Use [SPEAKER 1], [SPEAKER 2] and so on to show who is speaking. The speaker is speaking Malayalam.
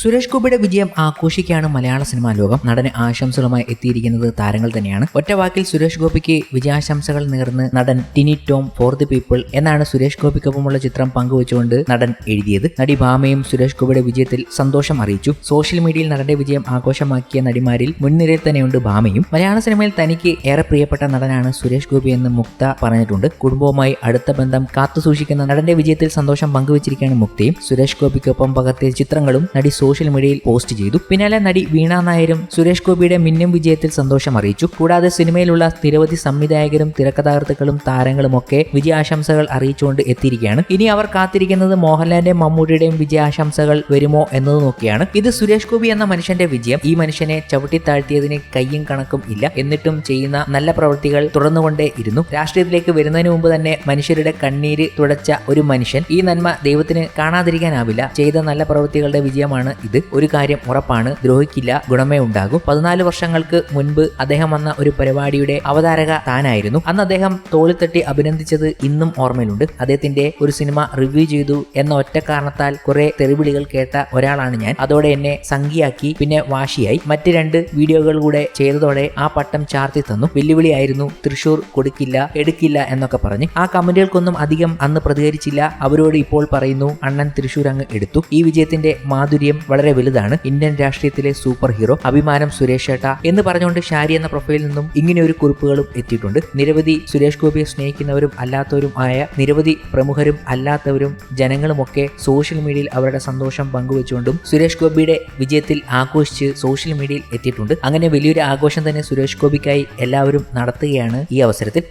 [SPEAKER 1] സുരേഷ് ഗോപിയുടെ വിജയം ആഘോഷിക്കുകയാണ് മലയാള സിനിമാ ലോകം. നടന് ആശംസകളുമായി എത്തിയിരിക്കുന്നത് താരങ്ങൾ തന്നെയാണ്. ഒറ്റ വാക്കിൽ സുരേഷ് ഗോപിക്ക് വിജയാശംസകൾ നേർന്ന് നടൻ Tini Tom for the people എന്നാണ് സുരേഷ് ഗോപിക്കൊപ്പമുള്ള ചിത്രം പങ്കുവച്ചുകൊണ്ട് നടൻ എഴുതിയത്. നടി ഭാമയും സുരേഷ് ഗോപിയുടെ വിജയത്തിൽ സന്തോഷം അറിയിച്ചു. സോഷ്യൽ മീഡിയയിൽ നടന്റെ വിജയം ആഘോഷമാക്കിയ നടിമാരിൽ മുൻനിരയിൽ തന്നെയുണ്ട് ഭാമയും. മലയാള സിനിമയിൽ തനിക്ക് ഏറെ പ്രിയപ്പെട്ട നടനാണ് സുരേഷ് ഗോപി എന്ന് മുക്ത പറഞ്ഞിട്ടുണ്ട്. കുടുംബവുമായി അടുത്ത ബന്ധം കാത്തുസൂക്ഷിക്കുന്ന നടന്റെ വിജയത്തിൽ സന്തോഷം പങ്കുവച്ചിരിക്കുകയാണ് മുക്തയും. സുരേഷ് ഗോപിക്കൊപ്പം പകർത്തിയ ചിത്രങ്ങളും നടി സോഷ്യൽ മീഡിയയിൽ പോസ്റ്റ് ചെയ്തു. പിന്നാലെ നടി വീണ നായരും സുരേഷ് ഗോപിയുടെ മിന്നും വിജയത്തിൽ സന്തോഷം അറിയിച്ചു. കൂടാതെ സിനിമയിലുള്ള നിരവധി സംവിധായകരും തിരക്കഥാകൃത്തുക്കളും താരങ്ങളും ഒക്കെ വിജയാശംസകൾ അറിയിച്ചുകൊണ്ട് എത്തിയിരിക്കുകയാണ്. ഇനി അവർ കാത്തിരിക്കുന്നത് മോഹൻലാലിന്റെയും മമ്മൂട്ടിയുടെയും വിജയാശംസകൾ വരുമോ എന്നത് നോക്കിയാണ്. ഇത് സുരേഷ് ഗോപി എന്ന മനുഷ്യന്റെ വിജയം. ഈ മനുഷ്യനെ ചവിട്ടി താഴ്ത്തിയതിന് കയ്യും കണക്കും ഇല്ല. എന്നിട്ടും ചെയ്യുന്ന നല്ല പ്രവൃത്തികൾ തുടർന്നുകൊണ്ടേ ഇരുന്നു. രാഷ്ട്രീയത്തിലേക്ക് വരുന്നതിന് മുമ്പ് തന്നെ മനുഷ്യരുടെ കണ്ണീര് തുടച്ച ഒരു മനുഷ്യൻ. ഈ നന്മ ദൈവത്തിന് കാണാതിരിക്കാനാവില്ല. ചെയ്ത നല്ല പ്രവൃത്തികളുടെ വിജയമാണ് ഇത് ഒരു കാര്യം ഉറപ്പാണ് ദ്രോഹിക്കില്ല ഗുണമേ ഉണ്ടാകും. പതിനാല് വർഷങ്ങൾക്ക് മുൻപ് അദ്ദേഹം വന്ന ഒരു പരിപാടിയുടെ അവതാരക താനായിരുന്നു. അന്ന് അദ്ദേഹം തോളിത്തട്ടി അഭിനന്ദിച്ചത് ഇന്നും ഓർമ്മയിലുണ്ട്. അദ്ദേഹത്തിന്റെ ഒരു സിനിമ റിവ്യൂ ചെയ്തു എന്ന ഒറ്റ കാരണത്താൽ കുറെ തെറിവിളികൾ കേട്ട ഒരാളാണ് ഞാൻ. അതോടെ എന്നെ സംഖ്യയാക്കി പിന്നെ വാശിയായി. മറ്റ് രണ്ട് വീഡിയോകൾ കൂടെ ചെയ്തതോടെ ആ പട്ടം ചാർത്തി തന്നു. വെല്ലുവിളിയായിരുന്നു തൃശൂർ കൊടുക്കില്ല എടുക്കില്ല എന്നൊക്കെ പറഞ്ഞ്. ആ കമന്റുകൾക്കൊന്നും അധികം അന്ന് പ്രതികരിച്ചില്ല. അവരോട് ഇപ്പോൾ പറയുന്നു അണ്ണൻ തൃശൂർ അങ്ങ് എടുത്തു. ഈ വിജയത്തിന്റെ മാധുര്യം വളരെ വലുതാണ്. ഇന്ത്യൻ രാഷ്ട്രീയത്തിലെ സൂപ്പർ ഹീറോ അഭിമാനം സുരേഷ് ഏട്ട എന്ന് പറഞ്ഞുകൊണ്ട് ഷാരി എന്ന പ്രൊഫൈലിൽ നിന്നും ഇങ്ങനെ ഒരു കുറിപ്പുകളും എത്തിയിട്ടുണ്ട്. നിരവധി സുരേഷ് ഗോപിയെ സ്നേഹിക്കുന്നവരും അല്ലാത്തവരും ആയ നിരവധി പ്രമുഖരും അല്ലാത്തവരും ജനങ്ങളുമൊക്കെ സോഷ്യൽ മീഡിയയിൽ അവരുടെ സന്തോഷം പങ്കുവെച്ചുകൊണ്ടും സുരേഷ് ഗോപിയുടെ വിജയത്തിൽ ആഘോഷിച്ച് സോഷ്യൽ മീഡിയയിൽ എത്തിയിട്ടുണ്ട്. അങ്ങനെ വലിയൊരു ആഘോഷം തന്നെ സുരേഷ് ഗോപിക്കായി എല്ലാവരും നടത്തുകയാണ് ഈ അവസരത്തിൽ.